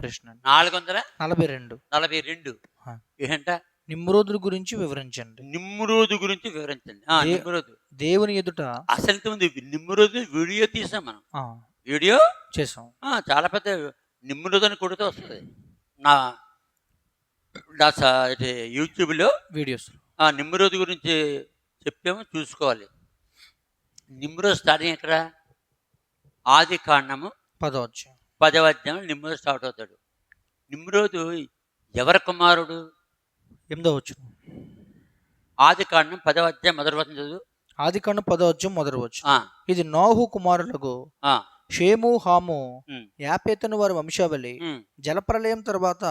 ప్రశ్న. నాలుగు వందల నలభై రెండు. నలభై రెండు. ఏంట? నిమ్రోదుల గురించి వివరించండి. నిమ్రోదు గురించి వివరించండి. నిమ్రోదు దేవుని ఎదుట అసలు ఉంది నిమ్రోదు వీడియో తీసాం మనం. వీడియో? చేసాం. చాలా పెద్ద నిమ్రోదు అని కొడితే వస్తుంది. నా యూట్యూబ్లో వీడియోస్. ఆ నిమ్రోదు గురించి చెప్పాము చూసుకోవాలి. నిమ్రోదు స్టార్టింగ్ ఎక్కడ? ఆది కాండము పదవచ్చు పదవ అధ్యాయం స్టార్ట్ అవుతాడు. నిమ్రోదు ఎవరి కుమారుడు? ఎనిమిదో వచ్చు ఆది కాండం పదవ అధ్యాయం మొదటి వచనం చదువు. ఆది కన్ను పదవచ్చు మొదటి వచ్చు ఇది నోహు కుమారులకు షేము హాము యాపేతను వారి వంశావళి జలప్రలయం తర్వాత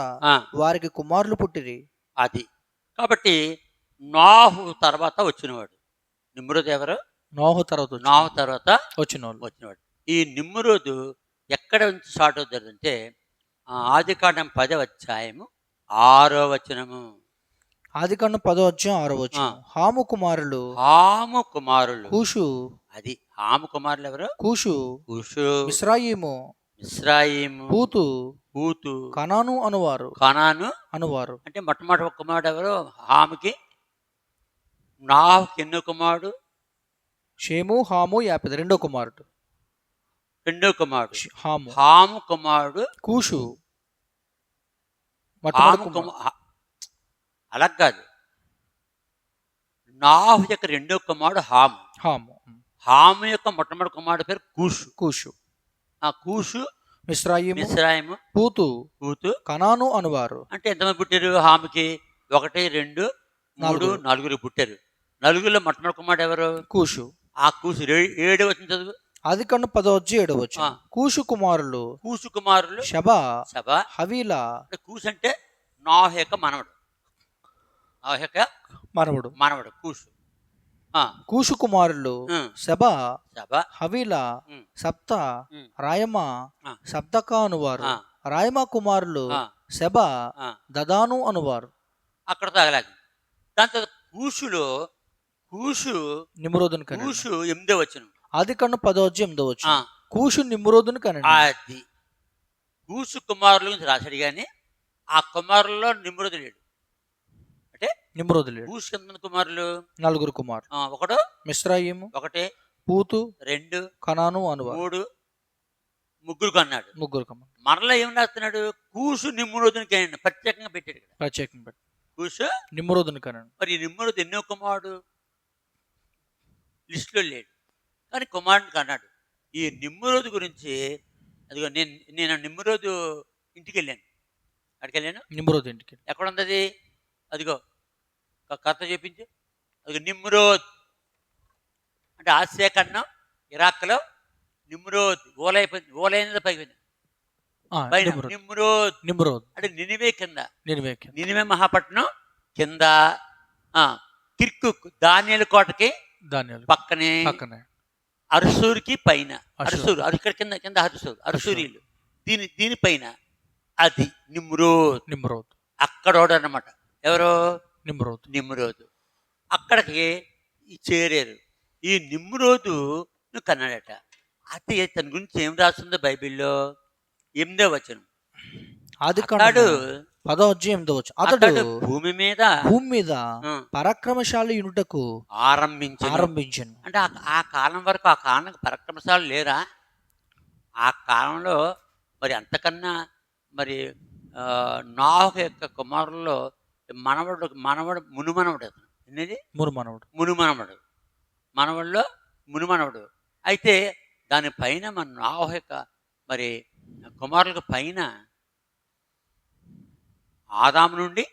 వారికి కుమారులు పుట్టిరి. అది. కాబట్టి నాహు తర్వాత వచ్చినవాడు. నిమ్రోదు ఎవరు? నోహు తర్వాత నాహు తర్వాత వచ్చిన వాళ్ళు వచ్చినవాడు. ఈ నిమ్రోదు ఎక్కడ నుంచి స్టార్ట్ అవుతుందంటే ఆది కాండం పదవ అధ్యాయము ఆరో వచనము. ఆది కన్ను పదవచ్చు ఆరో వచ్చు ఆ. హాము కుమారులు. హాము కుమారులు. కూషు. అది హాము కుమారులు ఎవరు? కూషు. కుషు. మిశ్రాయిము ఇస్రాయిము పూతు పూతు కనాను అనువారు. కనాను అనువారు. అంటే మొట్టమొదటి ఒక కుమారుడు ఎవరు? హాముకి. నాహుకి ఎన్నో కుమారుడు? షేము హాము యాపెద రెండో కుమారుడు. రెండో కుమారుడు. హాము. హాము కుమారుడు. కూషు. హాము అలా కాదు. నాహు యొక్క రెండో కుమారుడు హాము. హాము. హాము యొక్క మొట్టమొదటి కుమారుడు పేరు కూషు. కూషు. ఆ కూషు మిశ్రాయిము మిశ్రాయిము పూతు కూతు కనాను అనువారు. అంటే ఎంతమంది పుట్టారు హాముకి? ఒకటి రెండు మూడు నలుగురు. పుట్టారు. నలుగురిలో మొట్టమొదటి కుమారుడు ఎవరు? కూషు. ఆ కూసు ఏడు వచ్చిన చదువు. ఆది కన్ను పదవచ్చు ఏడవచ్చు. కూషు కుమారులు కూసు కుమారులు షబా. సభ హవీలా కూసు అంటే నాహు యొక్క మనవడు. నాహు యొక్క మనవుడు. మనవడు కూసు ఆ, కూషు కుమారులు. శబా సభ హవీలా. సప్త. రాయమ. సప్తక అనువారు రాయమ కుమారులు శబా. దదాను అనువారు. అక్కడ తగలాగి దాని తర్వాత కూసులో కూసు నిమ్రోదును కనండి కూసు ఎనిమిదో వచ్చిన ఆది కన్ను పదవచ్చు ఎనిమిదవచ్చు కూషు నిమ్రోదును కనండి అది కూసు కుమారుల గురించి రాశాడు కానీ ఆ కుమారుల్లో నిమ్రుడు లేడు. నిమ్రోదు లేడు. కూసు ఎంతమంది కుమారులు? నలుగురు కుమారులు. ఒకడు మిశ్రాయిము ఒకటి పూతు రెండు కనాను అనువారు మూడు ముగ్గురు కొన్నాడు. ముగ్గురు కుమారులు మరలా ఏం రాస్తున్నాడు? కూసు నిమ్ముడుని ప్రత్యేకంగా పెట్టాడు ప్రత్యేకంగా పెట్టి కూసు నిమ్రోదును కనండి మరి నిమ్ముడు ఎన్నో కుమారుడు? లిస్టులో లేడు. కానీ కుమారుడికి అన్నాడు. ఈ నిమ్మురోజు గురించి అదిగో నేను నేను నిమ్మురోజు ఇంటికి వెళ్ళాను అక్కడికి వెళ్ళాను నిమ్రోదు ఇంటికి. ఎక్కడ ఉంది అది అదిగో ఒక కథ చూపించు. అదిగో నిమ్రోద్ అంటే ఆసియా ఖండం ఇరాక్లో నిమ్రోద్ ఓలైపోయింది ఓలైనది పైపోయింది. నిమ్రోద్ నిమ్రోద్ అంటే నినివే కింద. నేను వ్యాఖ్య నినివే మహాపట్నం కింద ఆ, కిర్కుక్ దానియలు కోటకి ధాన్యాలు పక్కనే పక్కనే. అరుసూరికి పైన. అరుసూరు. అరుసూరు. అరు ఇక్కడ కింద కింద అరుసూరు. అరుసూరిలు. దీని దీనిపైన అది నిమ్రోద్ నిమ్రోద్ అక్కడోడు అన్నమాట. ఎవరో? నిమ్రోద్ నిమ్రోదు అక్కడికి ఈ చేరారు. ఈ నిమ్రోదు కన్నాడట. అది తన గురించి ఏం రాస్తుందో బైబిల్లో? ఎనిమిదో వచనం. ఆది అతడు కన్ను పదవచ్చు ఎనిమిదవచ్చు అతడు భూమి మీద భూమి మీద పరాక్రమశాలి యునుటకు ఆరంభించను. ఆరంభించను. అంటే ఆ- కాలం వరకు ఆ కాలం పరక్రమశాలు లేరా? ఆ కాలంలో మరి అంతకన్నా మరి నాహు యొక్క కుమారుల్లో మనవడు మనవడు మునుమనవడు అతను ఎన్నది? మురు మనవుడు మునుమనవడు. మనవడిలో మునుమనవడు. అయితే దానిపైన మన నాహు యొక్క మరి కుమారులకు పైన ఆదాము నుండి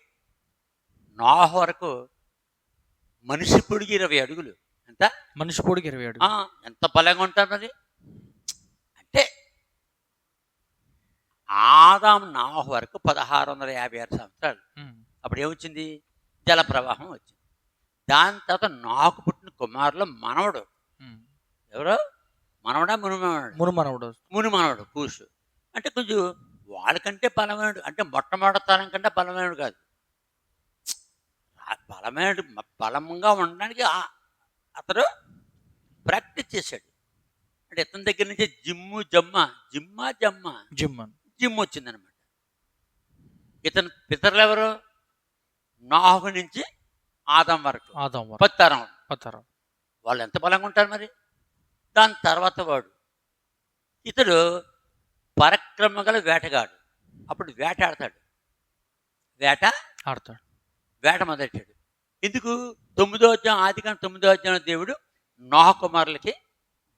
నాహు వరకు మనిషి పొడిగి ఇరవై అడుగులు. ఎంత? మనిషి పొడికి ఇరవై ఆ, ఎంత బలంగా ఉంటారు మరి? అంటే ఆదాం నాహు వరకు పదహారు వందల యాభై ఆరు సంవత్సరాలు. అప్పుడు ఏమొచ్చింది? జల ప్రవాహం వచ్చింది. దాని తర్వాత నాకు పుట్టిన కుమారులు మనవడు. ఎవరు? మనవడా మును మనవడు మురు మనవుడు ముని మనవడు కూసు అంటే కొంచెం వాళ్ళకంటే బలమైనడు. అంటే మొట్టమొదటి తరం కంటే బలమైనడు కాదు. ఆ బలమైనడు బలంగా ఉండడానికి అతడు ప్రాక్టీస్ చేశాడు. అంటే ఇతని దగ్గర నుంచి జిమ్ము జమ్మ జిమ్మా జమ్మ జిమ్ అని జిమ్ వచ్చిందనమాట. ఇతని పితరులు ఎవరు నాహు నుంచి ఆదం వరకు. ఆదాం పత్తరం. పత్తరం. వాళ్ళు ఎంత బలంగా ఉంటారు మరి? దాని తర్వాత వాడు. ఇతడు పరక్రమ గల వేటగాడు. అప్పుడు వేటాడతాడు. వేట? ఆడతాడు. వేట మొదలెట్టాడు. ఎందుకు? తొమ్మిదో అధ్యాయం ఆది కానీ తొమ్మిదో అధ్యాయం దేవుడు నోహ కుమారులకి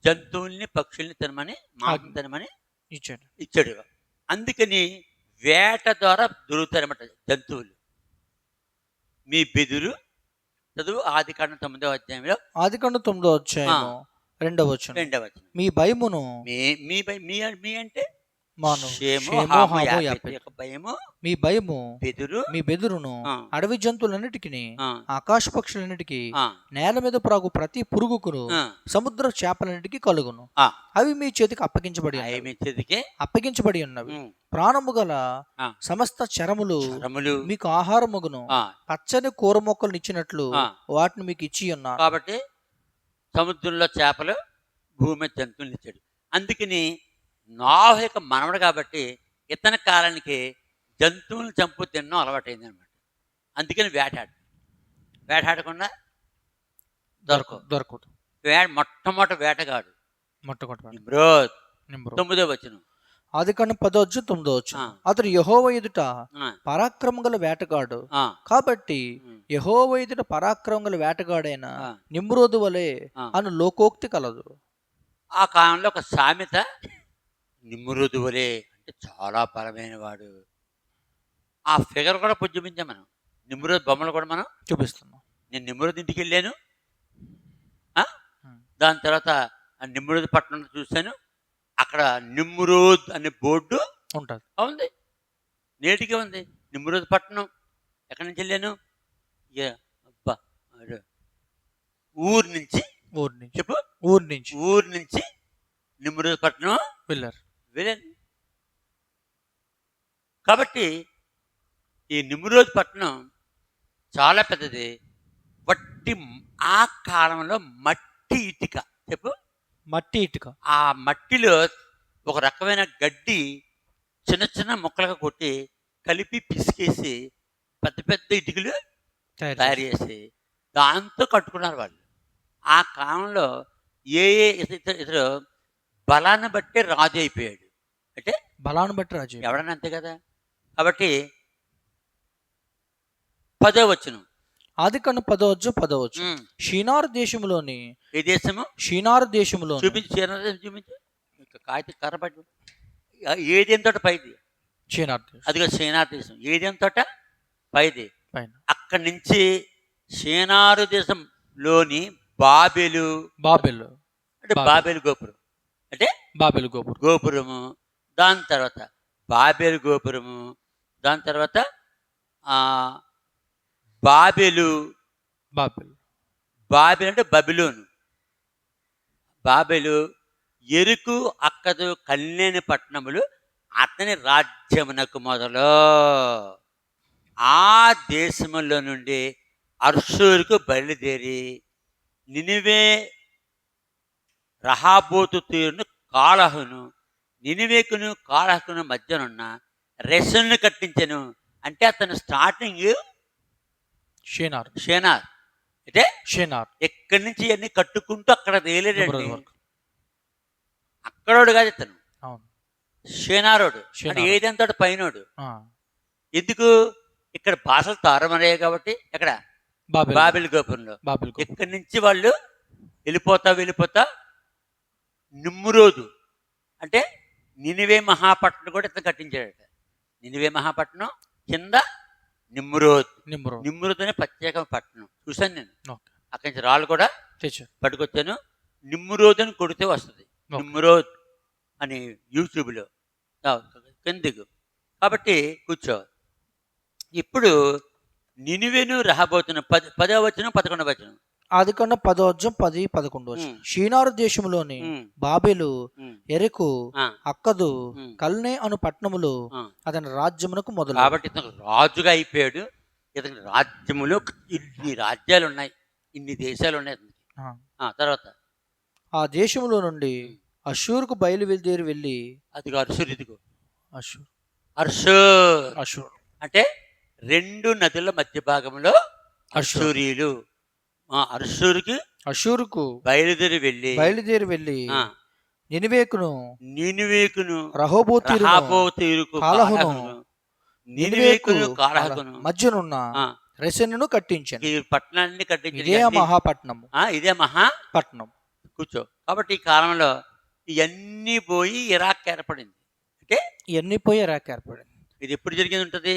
జంతువుల్ని పక్షుల్ని తినమని మాంసం తినమని ఇచ్చాడు. ఇచ్చాడు. అందుకని వేట ద్వారా దొరుకుతారన్నమాట జంతువులు. మీ బెదురు చదువు ఆది కాండం తొమ్మిదో అధ్యాయంలో. ఆది కండు తొమ్మిదో అధ్యాయము రెండవ వచనం. రెండవ. మీ భయమును మీ మీ భయ- మీ మీ అంటే మాను భయము? మీ భయము బెదురు? మీ బెదురును. అడవి జంతువులన్నిటికీ ఆకాశ పక్షులన్నిటికీ నేల మీద ప్రాగు ప్రతి పురుగుకును సముద్ర చేపలన్నిటికీ కలుగును. అవి మీ చేతికి అప్పగించబడి. అవి చేతికి? అప్పగించబడి ఉన్నవి. ప్రాణము గల. సమస్త చరములు మీకు ఆహారముగును. పచ్చని కూర మొక్కలు ఇచ్చినట్లు. వాటిని మీకు ఇచ్చి ఉన్నాను కాబట్టి సముద్రంలో చేపలు భూమి జంతువులు ఇచ్చాడు. అందుకని నాహు యొక్క మనవడు కాబట్టి ఇతని కాలానికి జంతువులను చంపు తినడం అలవాటైంది అనమాట అందుకని వేటాడు. వేటాడకుండా దొరకవు. దొరకదు వే మొట్టమొదటి వేటగాడు మొట్టమొదటి నిమ్రోద్ నింబరు తొమ్మిదో వచనం. అది కానీ పదో వచ్చు తొమ్మిదో వచ్చు. అతడు యహోవ ఎదుట పరాక్రమం గల వేటగాడు. కాబట్టి యహోవ ఎదుట పరాక్రమం గల వేటగాడైన. నిమ్రోదు వలె. అను లోకోక్తి కలదు. ఆ కాలంలో ఒక సామెత నిమ్రుదు వలే అంటే చాలా బలమైన వాడు. ఆ ఫిగర్ కూడా పుజ్జమించాం మనం. నిమ్రోద్ బొమ్మలు కూడా మనం చూపిస్తున్నాం. నేను నిమ్రోద్ ఇంటికి వెళ్ళాను. దాని తర్వాత ఆ నిమ్రోద్ పట్టణం చూశాను. అక్కడ నిమ్రోద్ అనే బోర్డు ఉంటది. ఉంది నేటికి ఉంది. నిమ్రోద్ పట్టణం. ఎక్కడి నుంచి వెళ్ళాను? అబ్బా. ఊరు నుంచి ఊరి నుంచి. చెప్పు. ఊరి నుంచి. ఊరు నుంచి నిమ్రోద్ పట్టణం వెళ్ళారు. వెళ్ళాను కాబట్టి ఈ నిమ్రోద్ పట్టణం చాలా పెద్దది. వట్టి ఆ కాలంలో మట్టి ఇటుక. చెప్పు. మట్టి ఇటుక. ఆ మట్టిలో ఒక రకమైన గడ్డి చిన్న చిన్న ముక్కలుగా కొట్టి కలిపి పిసికేసి పెద్ద పెద్ద ఇటుకలు తయారు తయారు చేసి దాంతో కట్టుకున్నారు వాళ్ళు. ఆ కాలంలో ఏ ఏ ఇతరు ఇతరు బలాన్ని బట్టి రాజు అయిపోయాడు. అంటే బలాన్ని బట్టి రాజు ఎవడన్నా అంతే కదా? కాబట్టి పదో వచ్చును ఆది కన్ను పదవచ్చు పదవచ్చు షీనార్ దేశంలోని ఏ దేశము? షీనార్ దేశంలో చూపించు చీర చూపించు. ఇంకా కాగితం కర్ర పట్టు ఏదేం తోట పైది? షీనార్ దేశం. అదిగో సేనార్ దేశం. ఏదేం తోట పైది. పైన. అక్కడి నుంచి సేనారు దేశంలోని బాబెలు. బాబెల్. అంటే. బాబెలు గోపురం. అంటే బాబెల్ గోపురం. గోపురము దాని తర్వాత బాబేలు గోపురము దాని తర్వాత బాబెలు. బాబెల్. బాబెలు అంటే బబిలోను. బాబెలు ఎరుకు అక్కదు కల్లేని పట్టణములు అతని రాజ్యమునకు మొదలు. ఆ దేశములో నుండి అర్షూరుకు బయలుదేరి నినివే రహాబోతు తీరును కాలహును నినివేకును కాలహకును మధ్యనున్న రెసన్ను కట్టించెను. అంటే అతను స్టార్టింగ్ షీనార్. షేనార్. అంటే షీనార్. ఎక్కడి నుంచి అన్ని కట్టుకుంటూ అక్కడ తేలేడండి? అక్కడోడు కాదు ఇతను. అవును. షేనారోడు. అంటే పైనోడు. ఎందుకు? ఇక్కడ భాషలు తారమరయ్యాయి కాబట్టి ఎక్కడ? బాబెల్ బాబిల్ గోపురంలో. ఇక్కడి నుంచి వాళ్ళు వెళ్ళిపోతా వెళ్ళిపోతా నిమ్మురోజు అంటే నినివే మహాపట్నం కూడా ఇతను కట్టించాడట. నినివే మహాపట్నం కింద నిమ్మురోద్ నిమ్రోద్ నిమ్మురోద్ అనే ప్రత్యేక పట్టణం చూశాను నేను. అక్కడి నుంచి రాళ్ళు కూడా పట్టుకొచ్చాను. నిమ్మురోద్ అని కొడితే వస్తుంది. ఓకే. నిమ్మురోద్ అని యూట్యూబ్లో. కిందికు. కాబట్టి కూర్చో. ఇప్పుడు నినివెను రహబోతున్న పది పదో వచ్చిన పదకొండవ వచ్చిన ఆది కన్నా పదవచ్చు పది పదకొండు వచ్చు ఉమ్. షీనారు దేశంలోని బాబెలు ఎరుకు అక్కదు. కల్నే అను పట్టణములు. అతని రాజ్యమునకు మొదలు. కాబట్టి ఇతను రాజుగా అయిపోయాడు. ఇతని రాజ్యములో ఇన్ని రాజ్యాలు ఉన్నాయి ఇన్ని దేశాలు ఉన్నాయి తర్వాత? ఆ దేశములో నుండి అషూర్కు బయలుదేరి వెళ్ళి అదిగో అర్షుర్ ఇదిగో. అషూర్ అర్షుర్ అషూర్ అంటే రెండు నదుల మధ్య భాగంలో అషూర్ అర్షూరీలు ఆ అర్షూరుకి అషూరుకు బయలుదేరి వెళ్ళి బయలుదేరి వెళ్ళి నినివేకును నీనివేకును రహోబోతీరును రహాబోతీరుకు కాలహును, కాలహును నీనివేకును నినివేకు కాలహకును మధ్యనున్న రెసెనును కట్టించాను. ఈ పట్టణాన్ని కట్టించిన ఇదే ఆ, ఇదే మహా పట్నం. కూర్చో. కాబట్టి ఈ కాలంలో ఇవన్నీ పోయి ఇరాక్ ఏర్పడింది. అంటే ఇవన్నీ పోయి రాక ఏర్పడింది. ఇది ఎప్పుడు జరిగింది ఉంటుంది?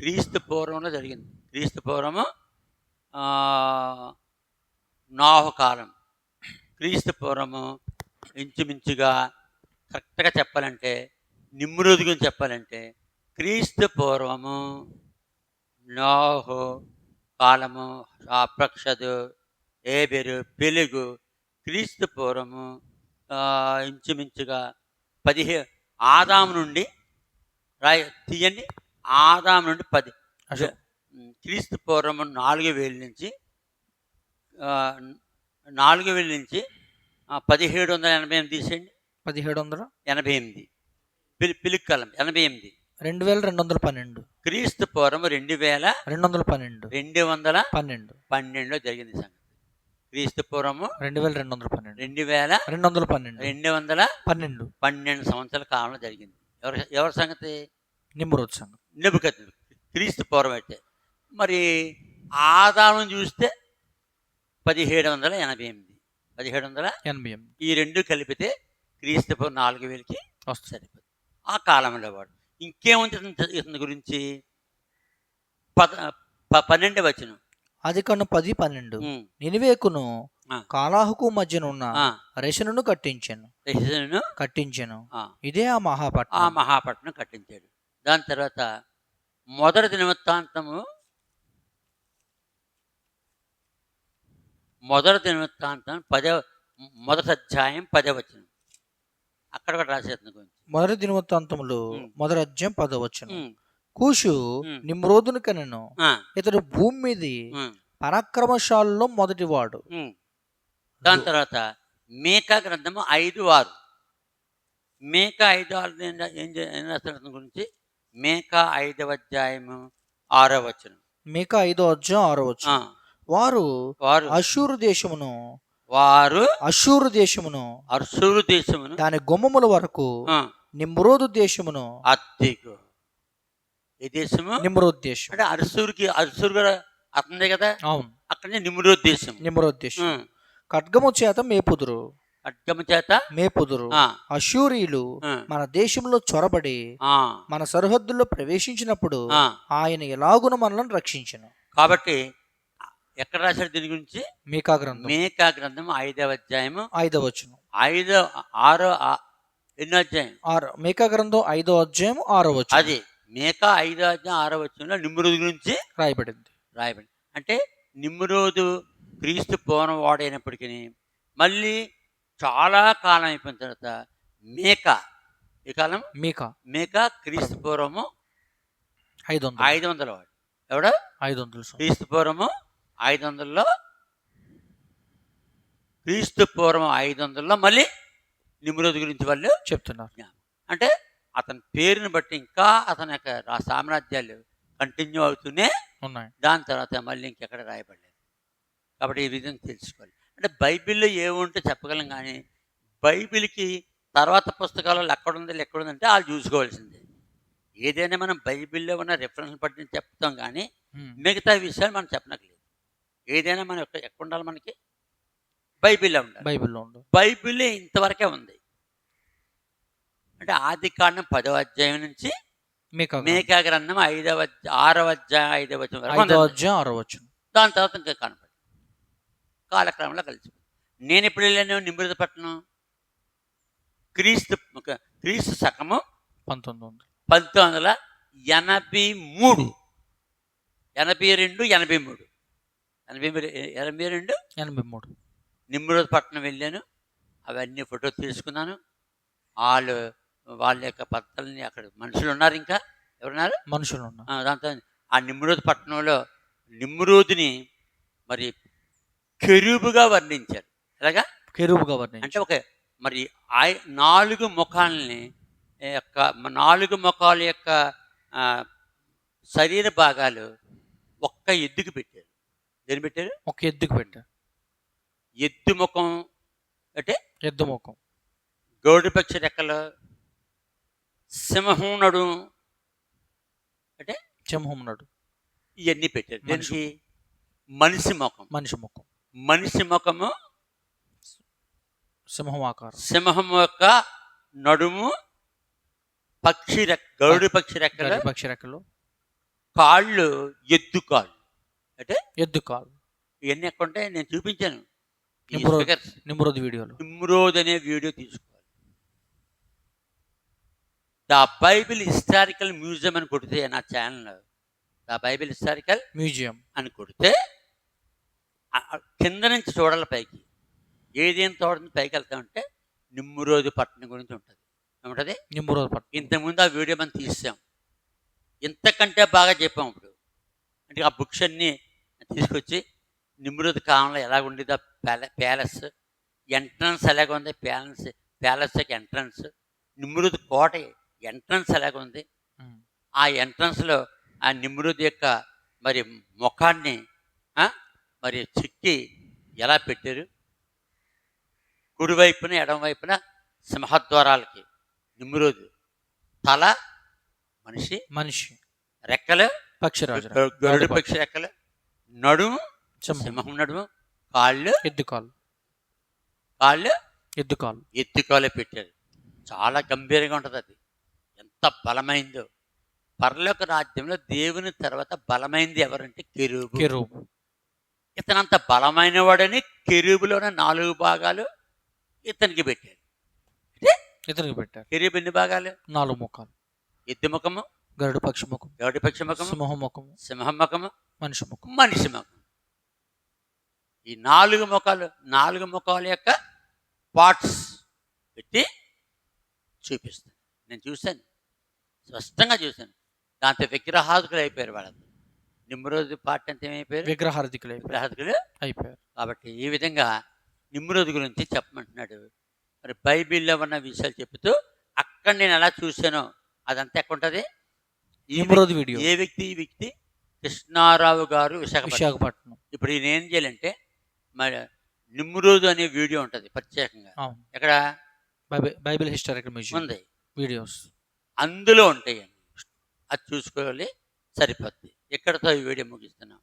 క్రీస్తు పూర్వంలో జరిగింది. క్రీస్తు పూర్వము ఆ, నాహు కాలం క్రీస్తు పూర్వము ఇంచుమించుగా కరెక్ట్గా చెప్పాలంటే నిమ్రోజు గురించి చెప్పాలంటే క్రీస్తు పూర్వము నోహు కాలము అప్రక్షదు ఏబెరు పెలుగు క్రీస్తు పూర్వము ఇంచుమించుగా పదిహే ఆదాము నుండి రాయ తీయండి. ఆదాము నుండి పది. క్రీస్తు పూర్వము నాలుగు వేల నుంచి నాలుగు వేల నుంచి పదిహేడు వందల ఎనభై ఎనిమిది తీసేయండి. పదిహేడు వందల? ఎనభై ఎనిమిది. పిలి పిలుక్కలం ఎనభై ఎనిమిది. రెండు వేల రెండు వందల పన్నెండు. క్రీస్తు పూర్వం రెండు వేల రెండు వందల పన్నెండు. రెండు వందల పన్నెండు. పన్నెండులో జరిగింది సంగతి. క్రీస్తు పూర్వము రెండు వేల రెండు వందల పన్నెండు. రెండు వేల రెండు వందల పన్నెండు. రెండు వందల పన్నెండు. పన్నెండు సంవత్సరాల కాలంలో జరిగింది. ఎవరి ఎవరి సంగతి? నిమ్రోద్ సంఘం నిబుకత్ క్రీస్తు పూర్వం అయితే. మరి ఆదాయం చూస్తే పదిహేడు వందల ఎనభై ఎనిమిది. పదిహేడు వందల ఎనభై ఎనిమిది. ఈ రెండు కలిపితే క్రీస్తు పూర్వం నాలుగు వేలకి వస్తుంది. సరిపోతుంది. ఆ కాలంలో వాడు ఇంకేముంది ఇతని- గురించి? పద పన్నెండు వచ్చిన అది కన్ను పది పన్నెండు. నినివేకును. కాలాహుకు మధ్యనున్న రెషనును కట్టించాను. కట్టించాను. ఇదే ఆ ఆ మహాపట్నం మహాపట్నం కట్టించాడు. దాని తర్వాత మొదటి దినవృత్తాంతము మొదటి దినవృత్తాంతం పదవ మొదటి అధ్యాయం పదవచనం అక్కడ కూడా రాసేస్తుంది మొదటి దినవృత్తాంతములు ఉమ్. మొదటి అధ్యాయం పదవచ్చును ఉమ్, కూషు. నిమ్రోదును కనెను ఇతడు భూమి మీది పరాక్రమశాలలో మొదటివాడు. దాని తర్వాత మేకా గ్రంథము ఐదు ఆరు. మేకా ఐదు ఆరు ఏం గురించి? మేకా ఐదవ అధ్యాయము ఆరో వచనం. మీక ఐదో అధ్యాయం ఆరో వచ్చు వారు వారు అశూరు దేశమును వారు అశూరు దేశమును అర్షూరు దేశమును దాని గుమ్మముల వరకు నిమ్రోదు దేశమును అద్దెకు ఏ దేశము? నిమ్రోద్ దేశం. అంటే అర్సూరుకి అర్సూరు కూడా అతనిదే కదా? అవును. అక్కడనే నిమ్రో దేశం. నిమ్రోద్ దేశం. ఖడ్గము చేత మేపుదురు. ఖడ్గము చేత మేపుదురు. ఆ, మన దేశంలో చొరబడి మన సరిహద్దుల్లో ప్రవేశించినప్పుడు. ఆయన ఎలాగున మనల్ని రక్షించను. కాబట్టి ఎక్కడ రాశాడు దీని గురించి? మీకా గ్రంథం. మేకా గ్రంథం ఐదవ అధ్యాయము. ఐదవ వచనం. ఐదో ఆరో ఎన్నో అధ్యాయం? ఆరు మేకా గ్రంథం ఐదో అధ్యాయం ఆరో వచనం. అది మేకా ఐదో అధ్యాయం ఆరో వచ్చంలో నిమ్రోదు గురించి రాయబడింది. రాయబడి అంటే నిమ్రోదు క్రీస్తు పూర్వం వాడైనప్పటికీ మళ్ళీ చాలా కాలం అయిపోయిన తర్వాత మేక ఈ కాలం? మీకా. మేక క్రీస్తు పూర్వము ఐదు వందలు ఐదు వందల వాడు ఎవడు? ఐదు వందలు. క్రీస్తు పూర్వము ఐదు వందల్లో క్రీస్తు పూర్వం ఐదు వందల్లో మళ్ళీ నిమ్రోదు గురించి వాళ్ళు చెప్తున్నారు. అంటే అతని పేరుని బట్టి ఇంకా అతని యొక్క సామ్రాజ్యాలు కంటిన్యూ అవుతూనే ఉన్నాయి. దాని తర్వాత మళ్ళీ ఇంకెక్కడ రాయబడలేదు. కాబట్టి ఈ విధంగా తెలుసుకోవాలి. అంటే బైబిల్లో ఏముంటే చెప్పగలం కానీ బైబిల్కి తర్వాత పుస్తకాలలో ఎక్కడుంది ఎక్కడుందంటే వాళ్ళు చూసుకోవాల్సిందే. ఏదైనా మనం బైబిల్లో ఉన్న రెఫరెన్స్ బట్టి చెప్తాం కానీ. మిగతా విషయాలు మనం చెప్పనట్లేదు ఏదైనా మనం ఎక్కడ ఉండాలి మనకి? బైబిల్లో ఉండాలి. బైబిల్లో ఉంది బైబిల్ ఇంతవరకే ఉంది. అంటే ఆది కాండం పదవ అధ్యాయం నుంచి మీకా గ్రంథం. ఐదవ ఆరవ అధ్యాయం ఐదవ. అధ్యాయం ఆరో వచనం. దాని తర్వాత ఇంకా కనపడి కాలక్రమంలో కలిసి నేను ఎప్పుడు వెళ్ళాను? నిమృతపట్నం క్రీస్తు క్రీస్తు శకము పంతొమ్మిది వందలు. పంతొమ్మిది వందల ఎనభై మూడు. ఎనభై రెండు ఎనభై మూడు. ఎనభై ఎనభై రెండు? ఎనభై మూడు. నిమ్రోజపట్నం వెళ్ళాను. అవన్నీ ఫోటో తీసుకున్నాను. వాళ్ళు వాళ్ళ యొక్క పద్ధతుల్ని అక్కడ మనుషులు ఉన్నారు ఇంకా? ఎవరున్నారు? మనుషులు ఉన్నారు. ఆ, దాంతో ఆ నిమ్రోద్ పట్టణంలో నిమ్రోదుని మరి కెరూబుగా వర్ణించారు. ఎలాగా? కెరూబుగా వర్ణించి అంటే ఒక మరి ఆయ నాలుగు ముఖాలని యొక్క నాలుగు ముఖాల యొక్క ఆ, శరీర భాగాలు ఒక్క ఎద్దుకు పెట్టారు. దేని పెట్టారు? ఒక ఎద్దుకు పెట్టారు. ఎద్దు ముఖం అంటే? ఎద్దు ముఖం. గౌడిపక్షి రెక్కలు సింహం నడు అంటే? సింహమున్నాడు ఇవన్నీ పెట్టారు. దేనికి? మనిషి ముఖం. మనిషి ముఖం. మనిషి ముఖము సింహం ఆకారం. సింహం యొక్క నడుము పక్షి రెక్క గరుడు పక్షి రెక్కలు పక్షి రెక్కలు. కాళ్ళు ఎద్దు కాళ్ళు. అంటే ఎద్దు కాలు ఇవన్నీ ఎక్కడ ఉంటాయి నేను చూపించాను. నిమ్రోద్. వీడియోలో. నిమ్రోద్ అనే వీడియో తీసుకోవాలి. ద బైబిల్ హిస్టారికల్ మ్యూజియం అని కొడితే నా channel. The Bible historical museum. అని కొడితే కింద నుంచి చూడాలి పైకి. ఏదేం తోడని పైకి వెళ్తామంటే నిమ్రోజు పట్టణం గురించి ఉంటుంది. ఏముంటుంది? నిమ్రోద్ పట్టణం. ఇంతకుముందు ఆ వీడియో మనం తీసాం. ఇంతకంటే బాగా చెప్పాం ఇప్పుడు. అంటే ఆ బుక్స్ అన్నీ తీసుకొచ్చి నిమ్రోద్ కాలంలో ఎలా ఉండేది ప్యాలెస్ ఎంట్రన్స్ ఎలాగ ఉంది ప్యాలెస్ ప్యాలెస్ యొక్క ఎంట్రన్స్ నిమ్రోద్ కోట ఎంట్రన్స్ ఎలాగ ఉంది. ఆ ఎంట్రన్స్లో ఆ నిమ్రుద్ యొక్క మరి ముఖాన్ని మరి చెక్కి ఎలా పెట్టారు? కుడివైపున ఎడమవైపున సింహద్వారాలకి నిమ్రోదు తల మనిషి మనిషి. రెక్కలు పక్షిరాజు గరుడు పక్షి. రెక్కలు నడుము సింహం నడుము కాళ్ళు ఎద్దు కాలు కాళ్ళు ఎద్దు కాలు ఎత్తుకోలే పెట్టారు చాలా గంభీరంగా ఉంటుంది అది. ఎంత బలమైందో. పరలోక రాజ్యంలో దేవుని తర్వాత బలమైంది ఎవరంటే కెరూబు. కెరూబు. ఇతనంత బలమైన వాడని కెరూబులోని నాలుగు భాగాలు ఇతనికి పెట్టారు. ఇతనికి పెట్టారు. కెరూబు ఎన్ని భాగాలు? నాలుగు ముఖాలు. ఎద్దు ముఖము గరుడ పక్షి ముఖం గౌడి పక్షి ముఖము సింహం ముఖము సింహం ముఖము మనిషి ముఖం మనిషి ముఖం ఈ నాలుగు ముఖాలు నాలుగు ముఖాల యొక్క పార్ట్స్ పెట్టి చూపిస్తాను. నేను చూశాను. స్పష్టంగా చూశాను. దాంతో విగ్రహాదుకులు అయిపోయారు వాళ్ళంతా నిమ్రోజు పార్ట్ అంతా ఏమైపోయారు? విగ్రహారధికులు అయిపోయారు. విగ్రహాదుకులు అయిపోయారు. కాబట్టి ఈ విధంగా నిమ్రోజు గురించి చెప్పమంటున్నాడు. మరి బైబిల్లో ఉన్న విషయాలు చెప్తూ అక్కడ నేను ఎలా చూశానో అదంతా ఎక్కడ ఉంటుంది? ఈ నిమ్రోద్ వీడియో. ఏ వ్యక్తి ఈ వ్యక్తి? కృష్ణారావు గారు విశాఖపట్నం. విశాఖపట్నం. ఇప్పుడు ఈయన ఏం చేయాలంటే మరి నిమ్రోజు అనే వీడియో ఉంటుంది ప్రత్యేకంగా. అవును. ఎక్కడ? Bible Bible historical museum. ఉంది. వీడియోస్. అందులో ఉంటాయి అది చూసుకోవాలి సరిపోద్ది. ఎక్కడతో ఈ వీడియో ముగిస్తున్నాం?